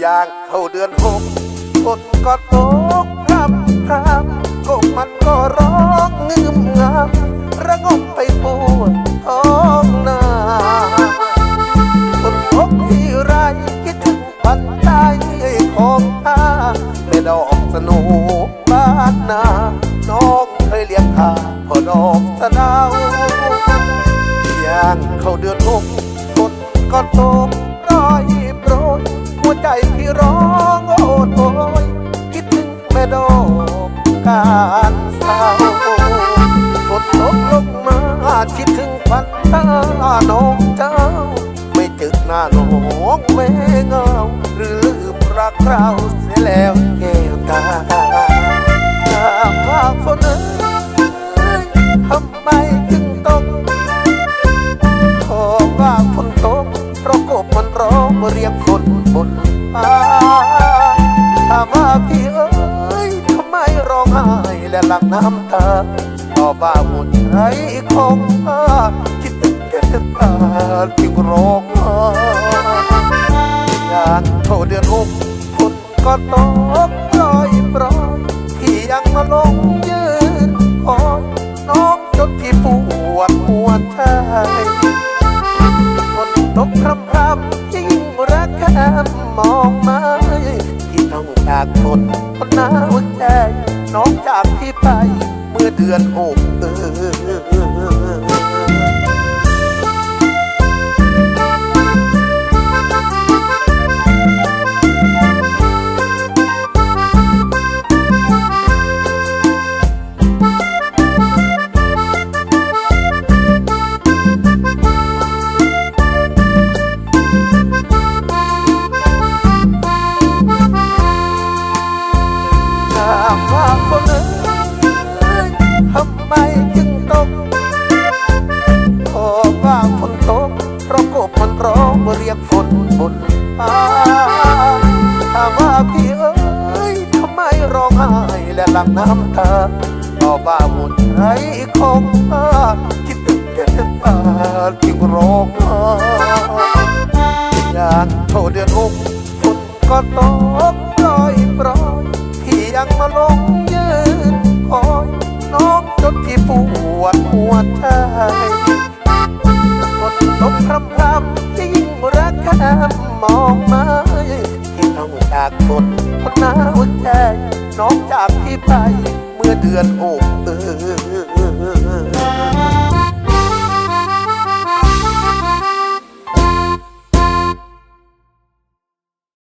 อย่างเข้าเดือนหกฝนก็ตกพรำพรำกบมันก็ร้องงึมงำระงมไปปวดท้องนาฝนตกที่ไรคิดถึงปันใจของข้าแม่ดอกสนุบ้านนาน้องเคยเลี้ยงข้าพอดอกสะดาวอย่างเข้าเดือนหกฝนก็ตกอยโปรย หัวใจพี่ร้องโอดโอยคิดถึงแม่ดอกการเศร้าฝนตกลงมาคิดถึงพันตาน้องเจ้า ไม่จึกหน้าน้องแม่เงาหรือลืมรักเราเสียแล้วแก้วตาถ้าว่าฝน ใจของข้าคิดถึงแก่ตาจึงร้องงานเข้าเดือนหกฝนก็ตกปล่อยปล่อยพี่ยังมาลงยืนคอยน้องจนพี่ปวดหัวใจฝนตกพรำพรำยิ่งรักแค่มองมาที่ต้องจากฝนคนหนาวใจน้องจากพี่ไป เมื่อเดือนหกเออถามว่าคน เรียกฝนบนฟ้าถามว่าพี่เอ้ยทำไมร้องไห้และหลั่งน้ำตาตอบว่าหมดใจของข้าคิดถึงแก่ตาจึงร้องไห้งานเข้าเดือนหกฝนก็ตกปล่อยปล่อยพี่ยังมาลงยืนคอยน้องจนพี่ปวดหัวใจ แอบมองมาที่ต้องจากฝนคนหนาวแจน้องจากที่ไป เมื่อเดือนอกเออ